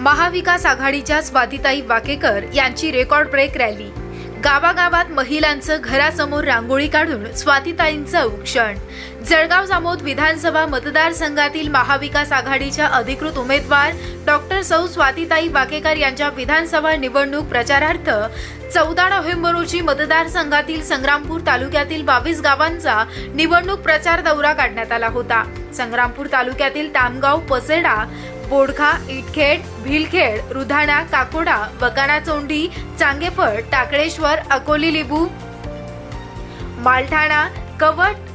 महाविकास आघाडीच्या स्वातीताई वाकेकर यांची record break rally. गावागावात महिलांचं घरासमोर रांगोळी काढून स्वातीताईंचं औक्षण. जळगाव जामोद विधानसभा मतदारसंघातील महाविकास आघाडीच्या अधिकृत उमेदवार डॉक्टर सौ स्वातीताई वाकेकर यांच्या विधानसभा निवडणूक प्रचारार्थ चौदा नोव्हेंबर रोजी मतदारसंघातील संग्रामपूर तालुक्यातील बावीस गावांचा निवडणूक प्रचार दौरा काढण्यात आला होता. संग्रामपूर तालुक्यातील तामगाव पसेडा बोडखा इटखेड भिलखेड रुधाणा काकोडा बकाना चोंडी चांगेफळ टाकळेश्वर अकोली लिंबू मालठाणा कवट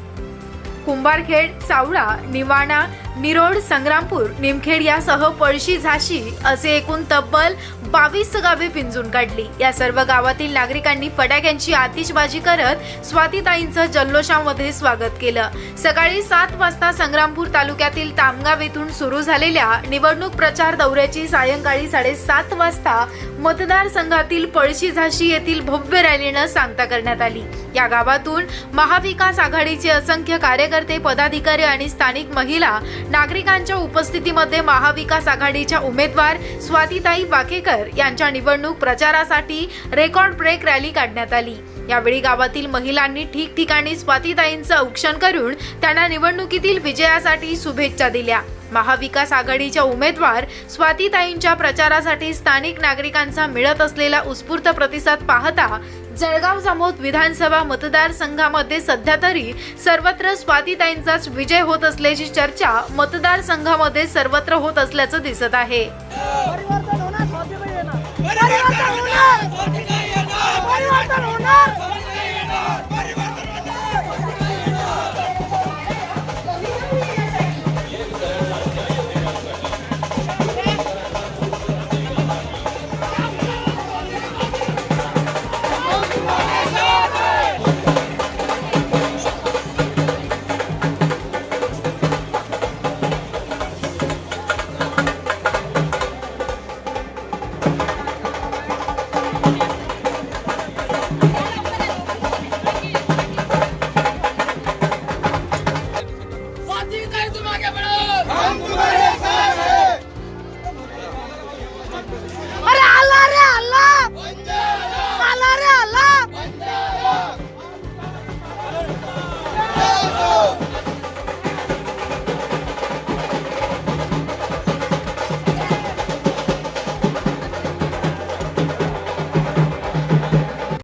कुंभारखेड सावळा निवाणा निरोड संग्रामपूर निमखेड यासह पळशी झाशी असे एकूण तब्बल बावीस गावे पिंजून काढली. या सर्व गावातील नागरिकांनी फटाक्यांची आतिषबाजी करत स्वातीताईंचं जल्लोषामध्ये स्वागत केलं. सकाळी सात वाजता संग्रामपूर तालुक्यातील तामगाव येथून सुरू झालेल्या निवडणूक प्रचार दौऱ्याची सायंकाळी साडेसात वाजता मतदारसंघातील पळशी झाशी येथील भव्य रॅलीनं सांगता करण्यात आली. या गावातून महाविकास आघाडीचे असंख्य कार्यकर्ते पदाधिकारी आणि स्थानिक महिला नागरिकांच्या उपस्थितीमध्ये महाविकास आघाडीच्या उमेदवार स्वातीताई वाकेकर यांच्या निवडणूक प्रचारासाठी रेकॉर्ड ब्रेक रॅली काढण्यात आली. यावेळी गावातील महिलांनी ठिकठिकाणी स्वातीताईंचं औक्षण करून त्यांना निवडणुकीतील विजयासाठी शुभेच्छा दिल्या. महाविकास आघाडीच्या उमेदवार स्वातीताईंच्या प्रचारासाठी स्थानिक नागरिकांचा मिळत असलेला उत्स्फूर्त प्रतिसाद पाहता जळगाव जामोद विधानसभा मतदारसंघामध्ये सध्या तरी सर्वत्र स्वातीताईंचाच विजय होत असल्याची चर्चा मतदारसंघामध्ये सर्वत्र होत असल्याचं दिसत आहे.